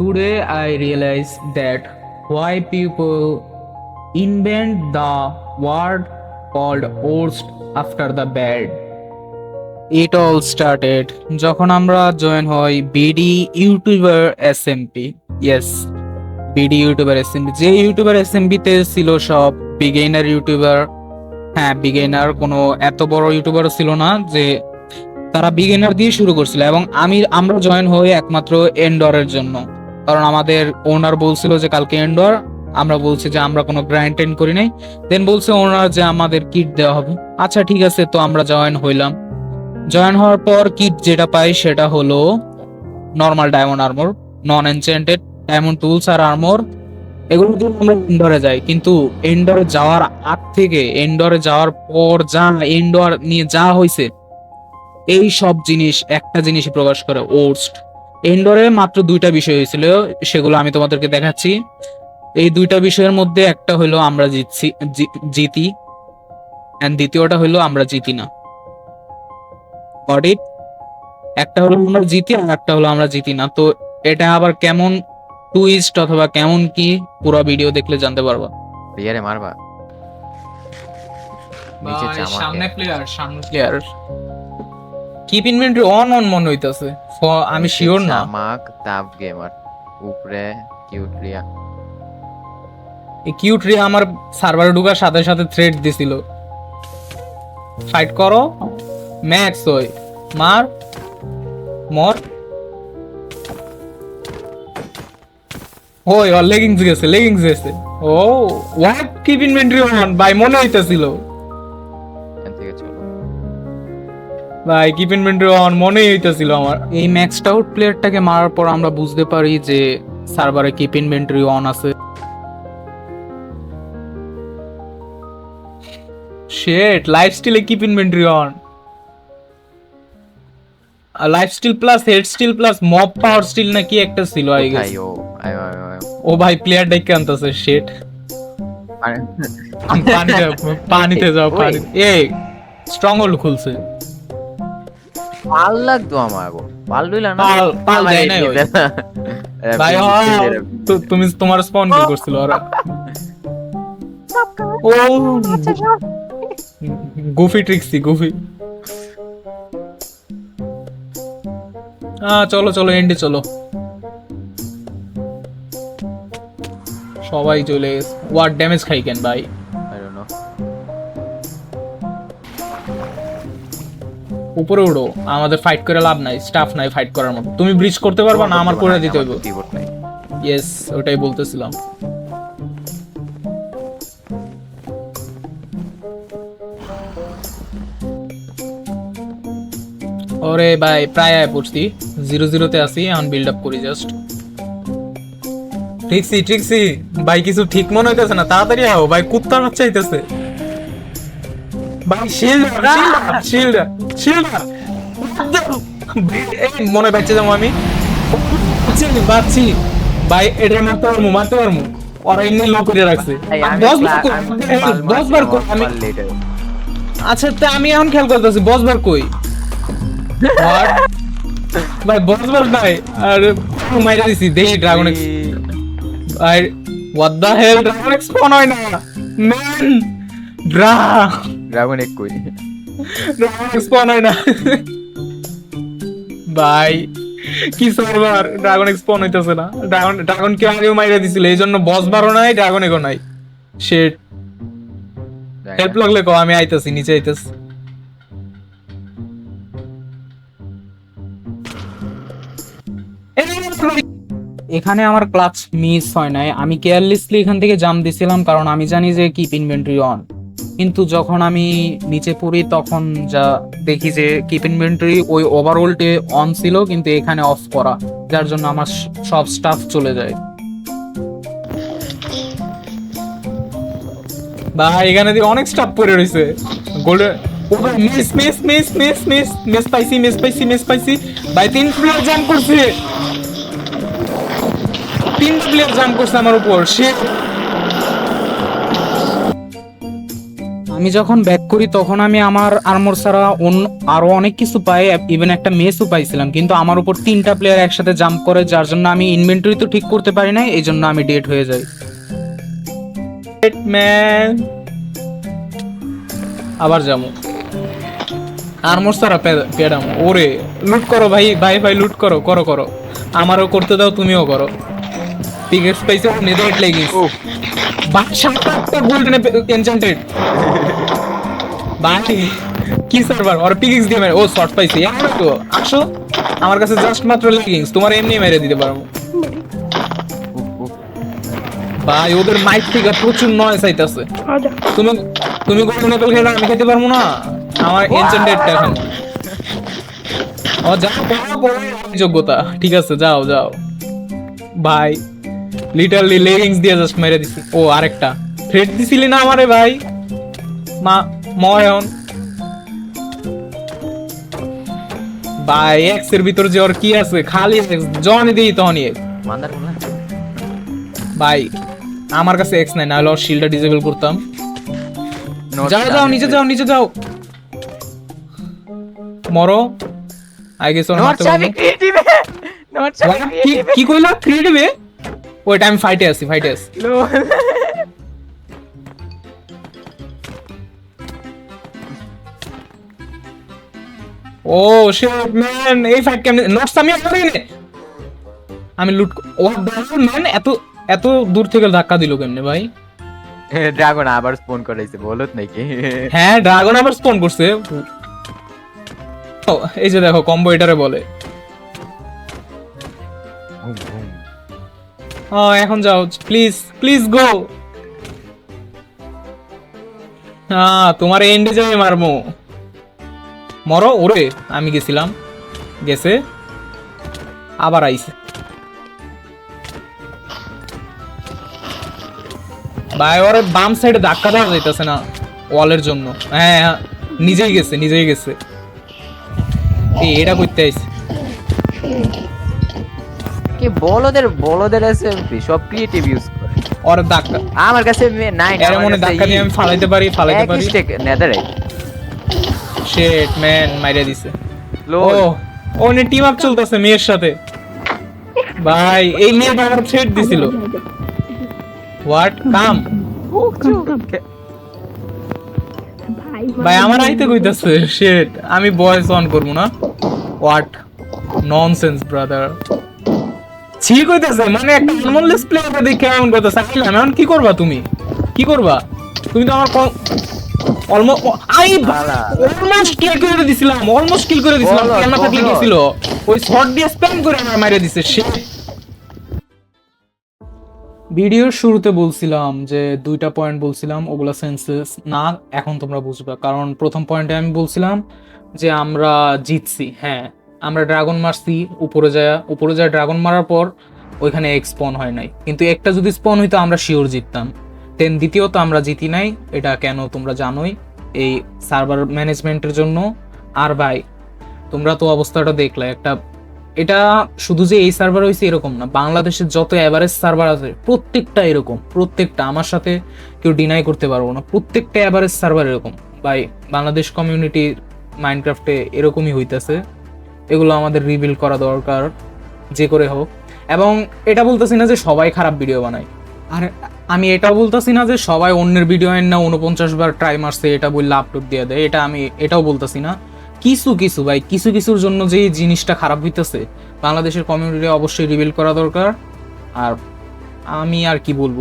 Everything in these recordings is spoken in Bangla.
Today, I realized that why people invent the word called worst after the bad. It all started যখন আমরা জয়েন হই BD YouTuber SMP yes BD YouTuber SMP যে ইউটিউবার এসএমপি তে ছিল সব বিগেইনার ইউটিউবার হ্যাঁ বিগেইনার কোনো এত বড় ইউটিউবার ছিল না যে তারা বিগিনার দিয়ে শুরু করছিল এবং আমি, আমরা জয়েন হই একমাত্র এন্ডরের জন্য। কারণ আমাদের ওনার বলছিল যে কালকে এন্ডর আমরা বলছি যে আমরা কোনো গ্র্যান্ড টেন্ড করি নাই। দেন বলছে ওনার যে আমাদের কিট দেওয়া হবে। আচ্ছা ঠিক আছে, তো আমরা জয়েন হইলাম। জয়েন হওয়ার পর কিট যেটা পাই সেটা হলো normal diamond armour non enchanted diamond tools আর আর্মর এগুলো দিয়ে আমরা এন্ডরে যাই। কিন্তু এন্ডরে যাওয়ার আগ থেকে এন্ডরে যাওয়ার পর যা এন্ডর নিয়ে যা হয়েছে এই সব জিনিস, একটা জিনিসই প্রকাশ করে ওর্স্ট এন্ডরে মাত্র দুইটা বিষয় হয়েছিল সেগুলো আমি তোমাদেরকে দেখাচ্ছি। এই দুইটা বিষয়ের মধ্যে একটা হলো আমরা জিতছি জিতি এন্ড দ্বিতীয়টা হলো আমরা জিতি না। অডিট একটা হলো আমরা জিতি আর একটা হলো আমরা জিতি না। তো এটা আবার কেমন টুইস্ট অথবা কেমন কি পুরো ভিডিও দেখলে জানতে পারবা। প্লেয়ারে মারবা। সামনে প্লেয়ার সামনে player keep inventory on on মনে হইতাছে। আমি শিওর না। চামাক তাপ গেমার উপরে কিউটরিয়া এই কিউট রে আমার সার্ভারে ঢোকার সাথে সাথে থ্রেড দিছিল। ফাইট করো। ম্যাক্স ওই। মার। মর। ওই লেগিংস গেছে লেগিংস গেছে। Oh what keep inventory on ভাই মনে হইতাছিল। ভাই কিপ ইনভেন্টরি অন মনেই হইতেছিল আমার। এই ম্যাক্সড আউট প্লেয়ারটাকে মারার পর আমরা বুঝতে পারি যে সার্ভারে কিপ ইনভেন্টরি অন আছে। শেট life স্টিলে keep inventory on life steal plus head steal plus mob power steal না কি একটা ছিল আই গেস ভাই ও? ভাই প্লেয়ার ডেকে আনতেছে শেট আরে- পানিতে পানিতে যাও পানি এই স্ট্রং হোল্ড খুলছে। পাল লাগতো আমার গো। পাল লইলা না? পাল- দেয় নাই ভাই তুমি তোমার স্পন কি করছিল? ওরা ও গুফি ট্রিক্সি গুফি। হ্যাঁ চলো চলো এন্ডে চলো। সবাই চলে গেছে। ওয়ার ড্যামেজ খাই কেন ভাই? উপরে উড়ো, আমাদের ফাইট করে লাভ নাই স্টাফ নাই ফাইট করার মতো। তুমি ব্রিজ করতে পারবা না, আমার করে দিতে নাই ইয়েস ওটাই বলতেছিলাম। ওরে ভাই, প্রায় আয় পড়ছি। জিরো জিরোতে আসি এখন বিল্ড আপ করি জাস্ট ঠিকসি ঠিকসি ভাই, কিছু ঠিক মনে হইতেছে না, তাড়াতাড়ি আও ভাই, কুত্তার বাচ্চা হইতেছে। ভাই মনে যাব আমি বাঁচছি, ভাই এটা মারতে পারব মারতে পারব ওরা এমনি লো করে রাখছে। আমি দশ বার দশ বার আচ্ছা তা আমি এখন খেয়াল করতেছি বস বার কই? ভাই বস বার নাই। আর মাইরা দিছি। দেখি ড্রাগন আর হোয়াট দা হেল ড্রাগন এক্সপন হয় না। ম্যান ড্রা ড্রাগন এক কই এক্সপন হয় না। ভাই কি সার্ভার ড্রাগন এক্সপন হইতেছে না। ড্রাগন ড্রাগন কে আগেও মাইরা দিছিল এই জন্য বস বারও নাই ড্রাগন এগো নাই। শেট হেল্প লাগলে কো আমি আইতাছি নিচে আইতাছি। এখানে আমার ক্লাচ মিস হয় নাই। আমি কেয়ারলেসলি এখান থেকে জাম দিছিলাম কারণ আমি জানি যে কিপ ইনভেন্টরি অন কিন্তু যখন আমি নিচে পড়ি তখন যা দেখি যে কিপ ইনভেন্টরি ওই ওভারঅলটে অন ছিল, কিন্তু এখানে অফ করা, যার জন্য আমার সব স্টাফ চলে যায়। ভাই, এখানে দিয়ে অনেক স্টাফ পড়ে রয়েছে। গোল্ডেন ও ভাই miss miss miss miss miss miss পাইছি মিস পাইছি মিস পাইছি। ভাই, তিন প্লেয়ার জাম্প করছে। তিন প্লেয়ার জাম্প করছে আমার উপর। সে আমি যখন ব্যাক করি তখন আমি আমার আর্মর ছাড়া অন্য আরও অনেক কিছু পাই ইভেন একটা মেসও পাইছিলাম। কিন্তু আমার উপর তিনটা প্লেয়ার একসাথে জাম্প করে যার জন্য আমি ইনভেন্টরি তো ঠিক করতে পারি না এই জন্য আমি ডেট হয়ে যাই। আবার যাব। আর্মর ছাড়া পেডাম ওরে লুট করো ভাই ভাই ভাই লুট করো করো করো। আমারও করতে দাও তুমিও করো। পিকেক্স পাইছে নেদার লেগিংস ও সাতটা গোল্ডেন এনচান্টেড বাটি কি সার্ভার ওর পিকিংস দিয়ে মেরে ও শর্ট পাইছি। এমন তো আসো। আমার কাছে জাস্ট মাত্র লেগিংস তোমার এমনি মেরে দিতে পারব। ভাই ওদের মাইক থেকে প্রচুর নয়েস আইতাছে। আচ্ছা। তুমি তুমি গোল্ডেন অ্যাপেল খেলে আমি খেতে পারব না। আমার এনচান্টেডটা এখন ও যাও যোগ্যতা। ঠিক আছে যাও যাও। ভাই লিটারলি লেগিংস দিয়ে জাস্ট মেরে দিছি। ও আরেকটা। থ্রেড দিছিলি না আমারে ভাই? মা ময়ন। ভাই এক্সের ভিতর যে ওর কি আছে খালি জনি দিই X। মান্দার বললাম ভাই আমার কাছে এক্স নাই নাহলে ওর শিল্ডটা ডিসেবল করতাম। যাও যাও নিচে যাও নিচে যাও। মরো। আই গেস ওর মারতে পারব। কি কইলা? ক্রিয়েটিভে ওইটা আমি ফাইটে আছি ফাইটে আছি। ও শিট ম্যান এই ফাইট কেমনে নটস আমি আপনার এনে আমি লুট ও ড্রাগন ম্যান এত এত দূর থেকে ধাক্কা দিল কেমনে ভাই? ড্রাগন আবার স্পন করাইছে বলত নাকি? হ্যাঁ ড্রাগন আবার স্পন করছে। ও, এই যে দেখো কম্বো এটারে বলে। ও এখন যাও প্লিজ প্লিজ গো হ্যাঁ তোমার এন্ডে যাবে মারমো মরো ওরে আমি গেছিলাম। গেছে। আবার আইছে। ভাই ওরে বাম সাইডে ধাক্কা দেওয়া যাইতেছে না ওয়ালের জন্য। হ্যাঁ হ্যাঁ, নিজেই গেছে নিজেই গেছে। এই এটা করতে আইছে। কি বলদের বলদের আছে সব ক্রিয়েটিভ ইউজ করে। ওর ধাক্কা। আমার কাছে নাই এর মনে ধাক্কা দিয়ে আমি ফালাইতে পারি ফালাইতে পারি। নেদারাইট শেট ম্যান মাইরা দিছে। ও লোল ও নে টিম আপ চলতেছে মেয়ের সাথে। ভাই এই মেয়ে আমার থ্রেট দিছিল। হোয়াট কাম। ভাই আমার আইতে কইতাছে শেট আমি ভয়েস অন করব না। হোয়াট ননসেন্স ব্রাদার ছি কইতাছে মানে একটা আনমোলেস প্লেয়ার দেখে এমন কথা সাকিলাম এখন কি করবা তুমি? কি করবা? তুমি তো আমার অলমোস্ট আই অলমোস্ট কিল করে দিছিলাম অলমোস্ট কিল করে দিছিলাম বলো, কেন থাকলে গেছিল ওই শট দিয়ে স্প্যাম করে আমার মাইরে দিছে সে ভিডিওর শুরুতে বলছিলাম যে দুইটা পয়েন্ট বলছিলাম ওগুলা সেন্সেস না এখন তোমরা বুঝবে। কারণ প্রথম পয়েন্টে আমি বলছিলাম যে আমরা জিতছি হ্যাঁ আমরা ড্রাগন মারছি উপরে যায় উপরে যায় ড্রাগন মারার পর ওইখানে এক স্পন হয় নাই। কিন্তু একটা যদি স্পন হইতো আমরা শিওর জিততাম। দেন দ্বিতীয়ত আমরা জিতি নাই, এটা কেন তোমরা জানোই। এই সার্ভার ম্যানেজমেন্টের জন্য। আর ভাই, তোমরা তো অবস্থাটা দেখলে, একটা এটা শুধু যে এই সার্ভার হয়েছে এরকম না, বাংলাদেশের যত অ্যাভারেজ সার্ভার আছে, প্রত্যেকটা এরকম, প্রত্যেকটা। আমার সাথে কেউ ডিনাই করতে পারব না, প্রত্যেকটা অ্যাভারেজ সার্ভার এরকম। ভাই, বাংলাদেশ কমিউনিটির মাইনক্রাফটে এরকমই হইতেছে। এগুলো আমাদের রিভিল করা দরকার, যে করে হোক। এবং এটা বলতেছি না যে সবাই খারাপ ভিডিও বানায়। আর আমি এটা বলতেছি না যে সবাই অন্যের ভিডিও না উনপঞ্চাশ বার ট্রাই মারছে, এটা বললে আপলোড দিয়ে দেয়, এটা আমি এটাও বলতেছি না। কিছু কিছু ভাই, কিছু কিছুর জন্য যে জিনিসটা খারাপ হইতেছে, বাংলাদেশের কমিউনিটি অবশ্যই রিভিল করা দরকার। আর আমি আর কি বলব,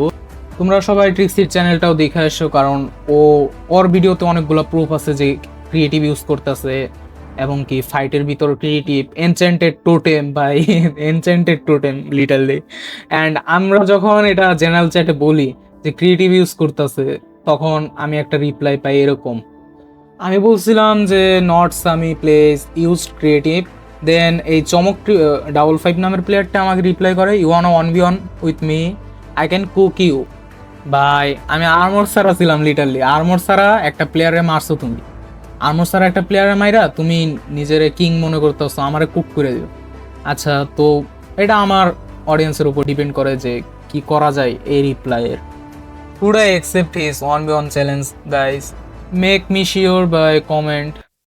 তোমরা সবাই ট্রিক্সির চ্যানেলটাও দেখে এসো কারণ ও, ওর ভিডিওতে অনেকগুলো প্রুফ আছে যে ক্রিয়েটিভ ইউজ করতেছে। এবং কি ফাইটের ভিতর ক্রিয়েটিভ এনচেন্টেড টোটেম বা এনচেন্টেড টোটেম লিটারলি অ্যান্ড আমরা যখন এটা জেনারেল চ্যাটে বলি যে ক্রিয়েটিভ ইউজ করতেছে, তখন আমি একটা রিপ্লাই পাই এরকম। আমি বলছিলাম যে নটস আমি প্লেস ইউজ ক্রিয়েটিভ দেন এই চমক ডাবল ফাইভ নামের প্লেয়ারটা আমাকে রিপ্লাই করে you one one v one with me I can cook you bye আমি আর্মর সারা ছিলাম লিটারলি আর্মর সারা একটা প্লেয়ারে মারছো তুমি। আর্মর সারা একটা প্লেয়ারের মাইরা তুমি নিজের কিং মনে করতেছো, আমারে কুক করে দিও। আচ্ছা তো এটা আমার অডিয়েন্সের উপর ডিপেন্ড করে যে কি করা যায় এই রিপ্লাইয়ের today accept his one B one challenge guys make me sure by comment.